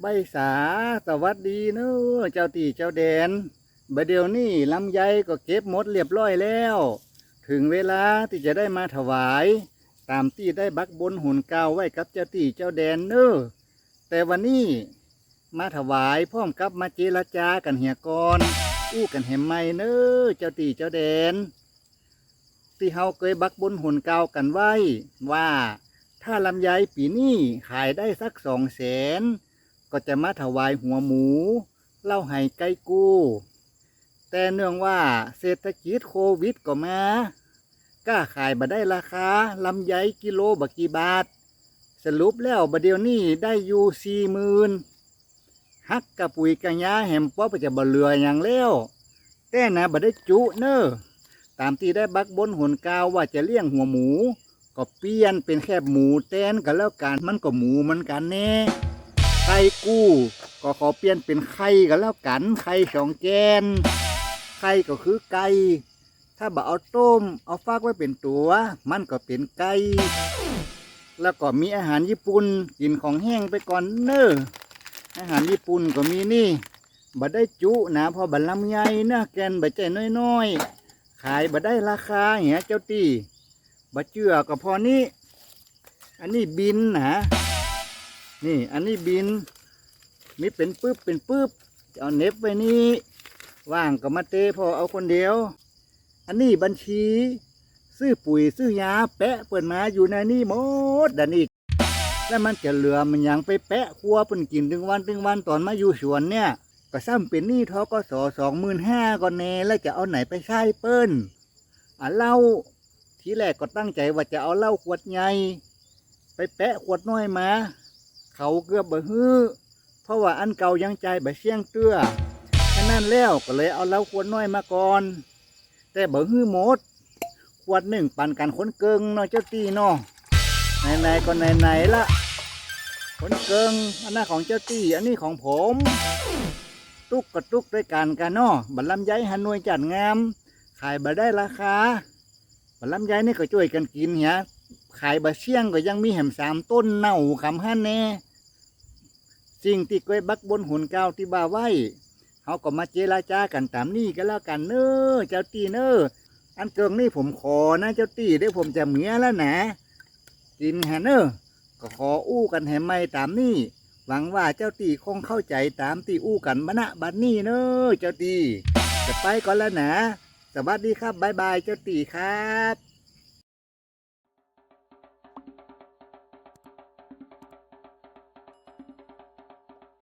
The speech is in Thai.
ใบสาสวัสดีเนอะเจ้าตีเจ้าแดนบัดเดี๋ยวนี้ลำไยก็เก็บหมดเรียบร้อยแล้ว ถึงเวลาที่จะได้มาถวาย ตามที่ได้บักบนหุ่นกาวไว้กับเจ้าตีเจ้าแดนเนอะแต่วันนี้มาถวายพร้อมกับมาเจรจากันเหียกรอู้กันแหมไม่เนอะเจ้าตีเจ้าแดน ที่เฮาเคยบักบนหุ่นกาวกันไว้ ว่าถ้าลำไยปีนี้ขายได้สักสองแสน ก็จะมาถวายหัวหมูเล่าให้ไก่กู้ แต่เนื่องว่าเศรษฐกิจโควิดก็มากล้าขายบ่ได้ราคาลำไยกิโลบกี่บาท สรุปแล้วบัดเดียวนี้ได้อยู่สี่หมื่นฮักกระปุยกระยาแหมป๊อปจะบ่เหลืออย่างแล้วแต่นะบ่ได้จุเนอ้อตามที่ได้บักบนหุนกาวว่าจะเลี้ยงหัวหมู ก็เปลี่ยนเป็นแค่หมูแตนกันแล้วกันมันก็หมูมือนกันแน่ ข่กู้ ก็ขอเปลี่ยนเป็นไข่กันแล้วกันไข่สองแกนไข่ก็คือไก่ถ้าบ่เอาต้ม เอาฟากไว้เป็นตัว มันก็เป็นไก่แล้วก็มีอาหารญี่ปุ่นกินของแห้งไปก่อนเนอ้ออาหารญี่ปุ่นก็มีนี่บ่ได้จุนะพอบัลลำใหญ่นะแกนบ่ใจน้อยๆ ขายบ่ได้ราคาเหี้ยเจ้าตีบะเจือก็พอนี้ อันนี้บินนะ นี่อันนี้บินมีเป็นปึ๊บเป็นปึ๊บจะเอาเน็บไว้นี่ว่างก็มาเตพอเอาคนเดียว อันนี้บัญชี ซื้อปุ๋ยซื้อยาแปะเปิดมาอยู่ในนี่หมดดันนี่แล้วมันจะเหลือมันยังไปแปะครัวเปิ่นกินถึงวันถึงวันตอนมาอยู่สวนเนี่ย ก็ซ้ำเป็นนี้ทกสอสองหมื่นห้าก่อนแน่แล้วจะเอาไหนไปใช้เปิ้นอะเล่าทีแรกก็ตั้งใจว่าจะเอาเหล้าขวดใหญ่ไปแปะขวดน้อยมา เขาเกือบบ่ฮื้อเพราะว่าอันเก่ายังใจบ่เสี่ยงเตื้อฉะนั้นแล้วก็เลยเอาเหล้าขวดน้อยมาก่อน แต่บ่ฮื้อหมด ขวดหนึ่งปั่นกันคนเกิงเนาะเจ้าตีเนาะไหนๆก็ไหนๆละคนเกิงอันนั้นของเจ้าตีอันนี้ของผม ตุกกับตุกด้วยกันกันเนาะบัลลำไยฮันวยจัดงาม ขายบ่ได้ราคาบลำไยนี่ก็ช่วยกันกินเหียขายบะเชียงก็ยังมีแหมสามต้นเน่าคำฮั่นแน่ สิ่งที่ก้อยบักบนหุ่นเก้าที่บ่าไว้เขาก็มาเจรจากันตามนี่ก็แล้วกันเนอเจ้าตีเนออันเกิงนี่ผมขอนะเจ้าตีได้ผมจะเหมียแล้วนะกินแฮเนอก็ขออู้กันแหมไม่ตามนี่หวังว่าเจ้าตีคงเข้าใจตามที่อู้กันมาณบัดนี้เนอเจ้าตีจะไปก่อนแล้วนะ สวัสดีครับบายบายเจ้าตีครับ